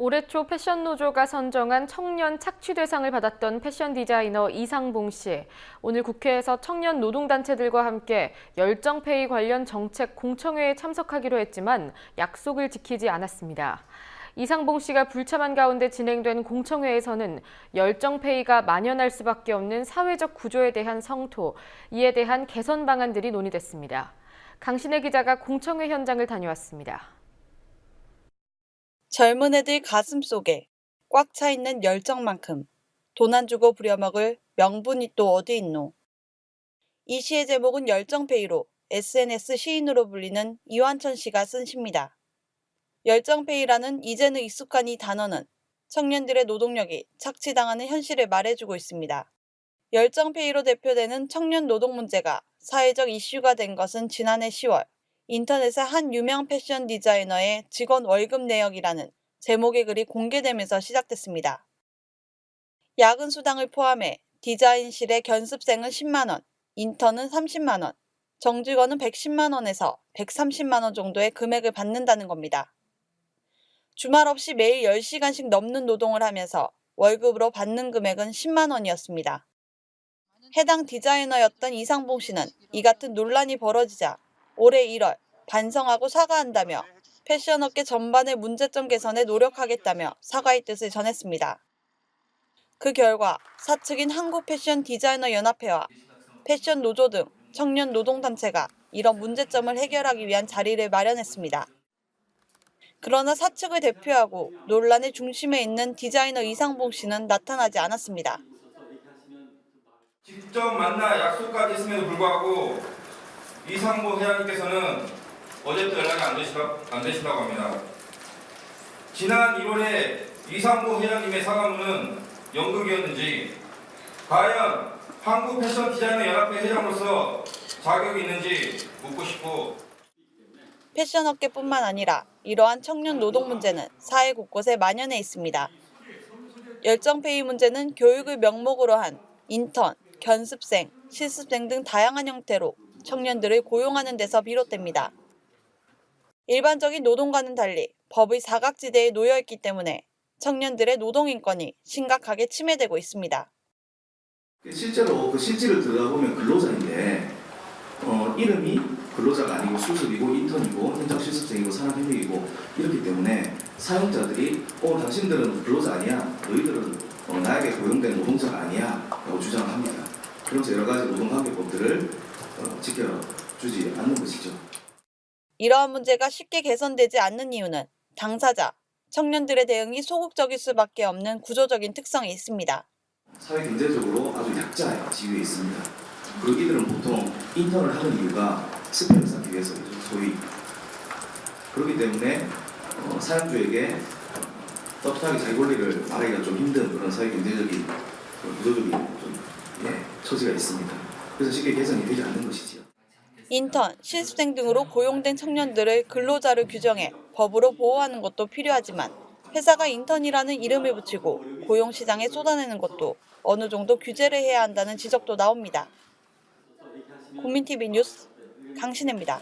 올해 초 패션 노조가 선정한 청년 착취 대상을 받았던 패션 디자이너 이상봉 씨. 오늘 국회에서 청년 노동단체들과 함께 열정페이 관련 정책 공청회에 참석하기로 했지만 약속을 지키지 않았습니다. 이상봉 씨가 불참한 가운데 진행된 공청회에서는 열정페이가 만연할 수밖에 없는 사회적 구조에 대한 성토, 이에 대한 개선 방안들이 논의됐습니다. 강신혜 기자가 공청회 현장을 다녀왔습니다. 젊은 애들 가슴 속에 꽉 차 있는 열정만큼 돈 안 주고 부려먹을 명분이 또 어디 있노. 이 시의 제목은 열정페이로 SNS 시인으로 불리는 이완천 씨가 쓴 시입니다. 열정페이라는 이제는 익숙한 이 단어는 청년들의 노동력이 착취당하는 현실을 말해주고 있습니다. 열정페이로 대표되는 청년 노동 문제가 사회적 이슈가 된 것은 지난해 10월 인터넷의 한 유명 패션 디자이너의 직원 월급 내역이라는 제목의 글이 공개되면서 시작됐습니다. 야근 수당을 포함해 디자인실의 견습생은 10만원, 인턴은 30만원, 정직원은 110만원에서 130만원 정도의 금액을 받는다는 겁니다. 주말 없이 매일 10시간씩 넘는 노동을 하면서 월급으로 받는 금액은 10만원이었습니다. 해당 디자이너였던 이상봉 씨는 이 같은 논란이 벌어지자 올해 1월 반성하고 사과한다며 패션업계 전반의 문제점 개선에 노력하겠다며 사과의 뜻을 전했습니다. 그 결과 사측인 한국 패션 디자이너 연합회와 패션 노조 등 청년 노동단체가 이런 문제점을 해결하기 위한 자리를 마련했습니다. 그러나 사측을 대표하고 논란의 중심에 있는 디자이너 이상봉 씨는 나타나지 않았습니다. 직접 만나 약속까지 했음에도 불구하고 이상보 회장님께서는 어제부터 연락이 안, 되시다, 안 되신다고 합니다. 지난 1월에 이상보 회장님의 사과문은 연극이었는지 과연 한국 패션 디자이너 연합회 회장으로서 자격이 있는지 묻고 싶고 패션 업계뿐만 아니라 이러한 청년 노동 문제는 사회 곳곳에 만연해 있습니다. 열정페이 문제는 교육을 명목으로 한 인턴, 견습생, 실습생 등 다양한 형태로 청년들을 고용하는 데서 비롯됩니다. 일반적인 노동과는 달리 법의 사각지대에 놓여 있기 때문에 청년들의 노동 인권이 심각하게 침해되고 있습니다. 실제로 그 실질을 들어가보면 근로자인데 어, 이름이 근로자가 아니고 수습이고 인턴이고 현장 실습생이고 산업협력이고 이렇기 때문에 사용자들이 어 당신들은 근로자 아니야 너희들은 어, 나에게 고용된 노동자가 아니야 라고 주장을 합니다. 그러면서 여러 가지 노동관계법들을 어, 지켜주지 않는 것이죠. 이러한 문제가 쉽게 개선되지 않는 이유는 당사자, 청년들의 대응이 소극적일 수밖에 없는 구조적인 특성이 있습니다. 사회 경제적으로 아주 약자의 지위에 있습니다. 그리고 이들은 보통 인턴을 하는 이유가 스펙을 쌓기 위해서죠, 소위. 그렇기 때문에 어, 사용주에게 떳떳하게 자기 권리를 말하기가 좀 힘든 그런 사회 경제적인 구조적인 좀 예, 처지가 있습니다. 그래서 쉽게 개선이 되지 않는 것이지요. 인턴, 실습생 등으로 고용된 청년들을 근로자로 규정해 법으로 보호하는 것도 필요하지만 회사가 인턴이라는 이름을 붙이고 고용 시장에 쏟아내는 것도 어느 정도 규제를 해야 한다는 지적도 나옵니다. 국민TV 뉴스 강신혜입니다.